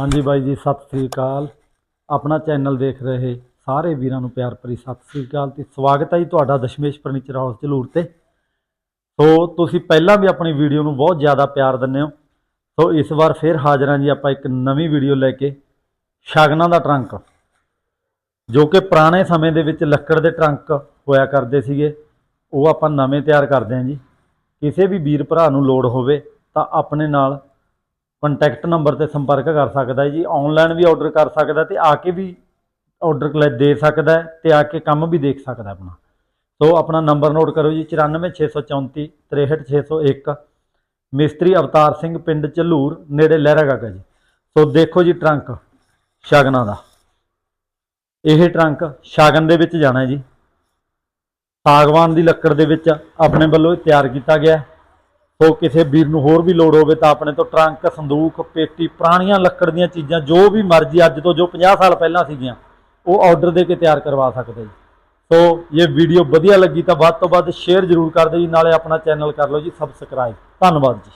ਹਾਂਜੀ ਬਾਈ ਜੀ, ਸਤਿ ਸ੍ਰੀ ਅਕਾਲ। ਆਪਣਾ ਚੈਨਲ ਦੇਖ ਰਹੇ ਸਾਰੇ ਵੀਰਾਂ ਨੂੰ ਪਿਆਰ ਭਰੀ ਸਤਿ ਸ੍ਰੀ ਅਕਾਲ ਤੇ ਸਵਾਗਤ ਹੈ ਜੀ ਤੁਹਾਡਾ ਦਸ਼ਮੇਸ਼ ਫਰਨੀਚਰ ਹਾਊਸ ਜਲੂਰ ਤੇ। ਸੋ ਤੁਸੀਂ ਪਹਿਲਾਂ ਵੀ ਆਪਣੀ ਵੀਡੀਓ ਨੂੰ ਬਹੁਤ ਜ਼ਿਆਦਾ ਪਿਆਰ ਦਿੰਦੇ ਹੋ। ਸੋ ਇਸ ਵਾਰ ਫਿਰ ਹਾਜ਼ਰ ਹਾਂ ਜੀ ਆਪਾਂ ਇੱਕ ਨਵੀਂ ਵੀਡੀਓ ਲੈ ਕੇ ਸ਼ਗਨਾਂ ਦਾ ਟਰੰਕ। ਜੋ ਕਿ ਪੁਰਾਣੇ ਸਮੇਂ ਦੇ ਵਿੱਚ ਲੱਕੜ ਦੇ ਟਰੰਕ ਹੋਇਆ ਕਰਦੇ ਸੀਗੇ, ਉਹ ਆਪਾਂ ਨਵੇਂ ਤਿਆਰ ਕਰਦੇ ਹਾਂ ਜੀ। ਕਿਸੇ ਵੀ ਵੀਰ ਭਰਾ ਨੂੰ ਲੋੜ ਹੋਵੇ ਤਾਂ ਆਪਣੇ ਨਾਲ ਕੰਟੈਕਟ ਨੰਬਰ ਤੇ ਸੰਪਰਕ ਕਰ ਸਕਦਾ ਹੈ ਜੀ ਆਨਲਾਈਨ ਵੀ ਆਰਡਰ ਕਰ ਸਕਦਾ ਤੇ ਆ ਕੇ ਵੀ ਆਰਡਰ ਦੇ ਸਕਦਾ ਹੈ ਤੇ ਆ ਕੇ ਕੰਮ ਵੀ ਦੇਖ ਸਕਦਾ ਆਪਣਾ। ਸੋ ਆਪਣਾ ਨੰਬਰ ਨੋਟ ਕਰੋ ਜੀ 94634 63601 ਮਿਸਤਰੀ ਅਵਤਾਰ ਸਿੰਘ ਪਿੰਡ ਝਲੂਰ, ਨੇੜੇ ਲਹਿਰਾ ਗਾਗਾ ਜੀ। ਸੋ ਦੇਖੋ ਜੀ ਟਰੰਕ ਸ਼ਗਨਾਂ ਦਾ। ਇਹ ਟਰੰਕ ਸ਼ਗਨ ਦੇ ਵਿੱਚ ਜਾਣਾ ਜੀ। ਸਾਗਵਾਨ ਦੀ ਲੱਕੜ ਦੇ ਵਿੱਚ ਆਪਣੇ ਵੱਲੋਂ ਤਿਆਰ ਕੀਤਾ ਗਿਆ ਸੋ ਕਿਸੇ ਵੀਰ ਨੂੰ ਹੋਰ ਵੀ ਲੋੜ ਹੋਵੇ ਤਾਂ ਆਪਣੇ ਤੋਂ ਟਰੰਕ, ਸੰਦੂਕ, ਪੇਟੀ, ਪੁਰਾਣੀਆਂ ਲੱਕੜ ਦੀਆਂ ਚੀਜ਼ਾਂ, ਜੋ ਵੀ ਮਰਜ਼ੀ ਅੱਜ ਤੋਂ ਜੋ 50 ਸਾਲ ਪਹਿਲਾਂ ਸੀਗੀਆਂ, ਉਹ ਆਰਡਰ ਦੇ ਕੇ ਤਿਆਰ ਕਰਵਾ ਸਕਦੇ ਜੀ। ਸੋ ਇਹ ਵੀਡੀਓ ਵਧੀਆ ਲੱਗੀ ਤਾਂ ਵੱਧ ਤੋਂ ਵੱਧ ਸ਼ੇਅਰ ਜ਼ਰੂਰ ਕਰ ਦਿਓ ਜੀ, ਨਾਲੇ ਆਪਣਾ ਚੈਨਲ ਕਰ ਲਓ ਜੀ ਸਬਸਕ੍ਰਾਈਬ ਧੰਨਵਾਦ ਜੀ।